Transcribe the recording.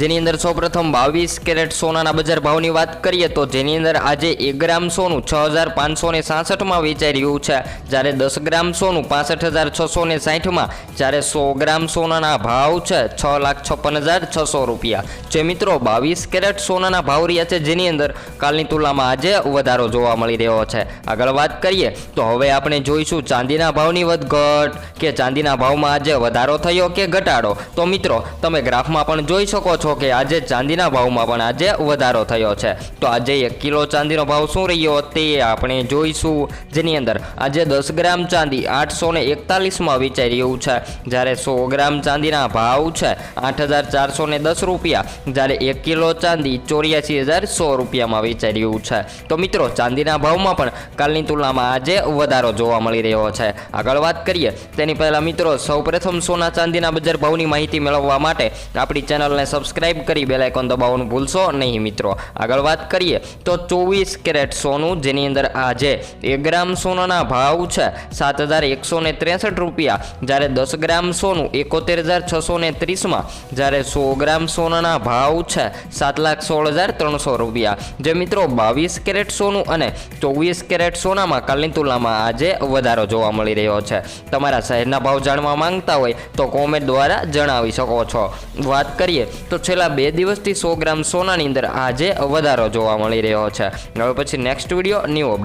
જેની અંદર સૌપ્રથમ બાવીસ કેરેટ સોનાના બજાર ભાવની વાત કરીએ તો જેની અંદર આજે એક ગ્રામ સોનું છ હજાર પાંચસો ને સાસઠમાં વેચાઈ રહ્યું છે. જ્યારે દસ ગ્રામ સોનું પાસઠ હજાર છસો ને સાઠમાં જ્યારે સો ગ્રામ સોનાના ભાવ છે છ લાખ છપ્પન હજાર છસો રૂપિયા. જે મિત્રો બાવીસ કેરેટ સોનાના ભાવ રહ્યા છે જેની અંદર કાલની તુલનામાં આજે વધારો જોવા મળી રહ્યો છે. આગળ વાત કરીએ તો હવે આપણે જોઈશું ચાંદીના ભાવની વધઘટ કે ચાંદીના ભાવમાં આજે વધારો થયો કે ઘટાડો. તો મિત્રો, તમે ગ્રાફમાં પણ જોઈ શકો છો કે આજે ચાંદીના ભાવમાં પણ આજે વધારો થયો છે. તો આજે એક કિલો ચાંદીનો ભાવ શું રહ્યો તે આપણે જોઈશું. જેની અંદર આજે દસ ગ્રામ ચાંદી આઠસો ને એકતાલીસમાં વેચાઈ રહ્યું છે. જ્યારે સો ગ્રામ ચાંદીના ભાવ છે આઠ હજાર ચારસો ને દસ રૂપિયા. જ્યારે એક કિલો ચાંદી ચોર્યાસી હજાર સો રૂપિયામાં વેચાઈ રહ્યું છે. તો મિત્રો, ચાંદીના ભાવમાં પણ કાલની તુલનામાં આજે વધારો જોવા મળી રહ્યો છે. આગળ વાત કરીએ, તેની પહેલાં મિત્રો, સૌપ્રથમ સોના ચાંદીના બજાર ભાવની માહિતી મેળવવા માટે આપણી ચેનલને સબસ્ક્રાઇબ કરી બેલ આઇકોન દબાવવાનું ભૂલશો નહીં મિત્રો. આગળ વાત કરીએ તો ચોવીસ કેરેટ સોનું, જેની અંદર આજે એક ગ્રામ સોનાના ભાવ છે સાત હજાર એકસો ને ત્રેસઠ રૂપિયા. જ્યારે દસ ગ્રામ સોનું એકોતેર હજાર છસો ને ત્રીસમાં, જ્યારે સો ગ્રામ સોનાના ભાવ છે સાત લાખ સોળ હજાર ત્રણસો રૂપિયા. જે મિત્રો બાવીસ કેરેટ સોનું અને ચોવીસ કેરેટ સોનામાં કાલની તુલનામાં આજે વધારો જોવા મળી રહ્યો છે. તમારા શહેરના ભાવ જાણવા માંગતા હોય તો કોમેન્ટ દ્વારા જણાવી શકો છો. વાત કરીએ તો છેલ્લા બે દિવસથી સો ગ્રામ સોનાની અંદર આજે વધારો જોવા મળી રહ્યો છે. હવે પછી નેક્સ્ટ વીડિયો ન્યૂ